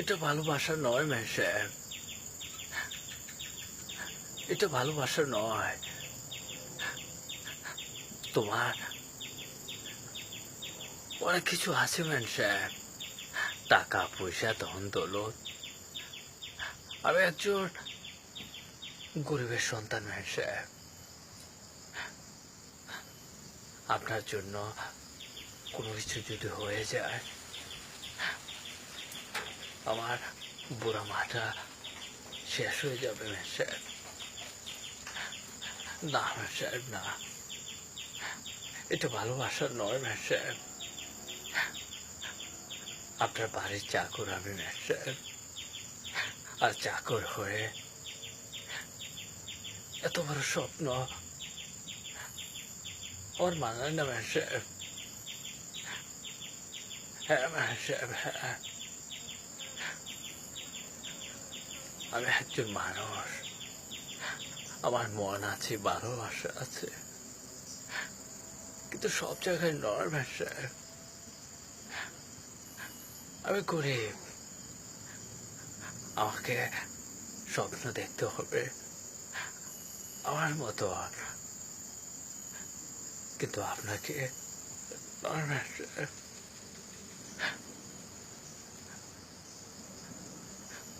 এটা ভালোবাসা নয় এটা ভালোবাসা নয়। তোমার অনেক কিছু আছে ম্যান সাহেব টাকা, পয়সা, ধন, দৌলত। আমি একজন গরিবের সন্তান ম্যান সাহেব আপনার জন্য কোনো কিছু যদি হয়ে যায়, আমার বুড়া মাটা শেষ হয়ে যাবে সাহেব না সাহেব না। এটা ভালোবাসা নয় সাহেব আপনার বাড়ির চাকর আমি সাহেব আর চাকর হয়ে এত বড় স্বপ্ন আমার মানায় না ম্যান সাহেব হ্যাঁ ম্যান সাহেব হ্যাঁ আমি একজন মানুষ। আমার মন আছে ভালোবাসা আছে। কিন্তু সব জায়গায় ম্যান আমি গরিব। আমাকে স্বপ্ন দেখতে হবে। আমার মতো কিন্তু আপনাকে নয় ম্যান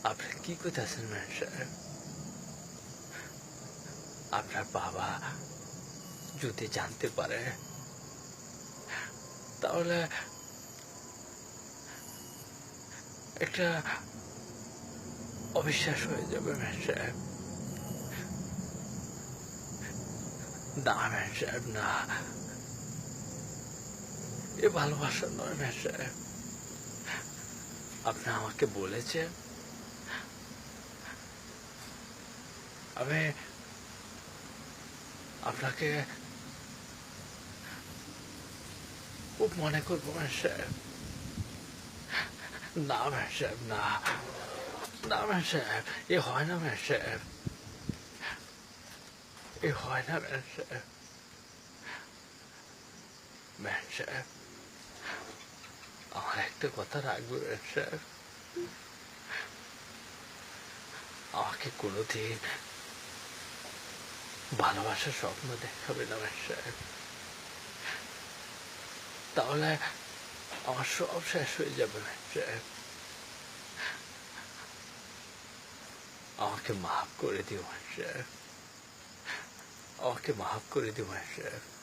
আপনি কি করতেছেন ম্যান সাহেব আপনার বাবা যদি জানতে পারে, তাহলে একটা অবিশ্বাস হয়ে যাবে ম্যান সাহেব না ম্যান সাহেব না। এ ভালোবাসা নয় ম্যান সাহেব আপনি আমাকে বলেছেন আমি আপনাকে খুব মনে করব সাহেব। না সাহেব, না। না সাহেব, এ হয় না সাহেব। এ হয় না সাহেব। সাহেব, আমার একটা কথা রাখবে সাহেব। আমাকে কোনোদিন ভালোবাসার স্বপ্ন দেখাবে না সাহেব। তাহলে আমার সব শেষ হয়ে যাবে ব্যবসায় আমাকে মাফ করে দিও ব্যবসায় আমাকে মাফ করে দিও ব্যবসায়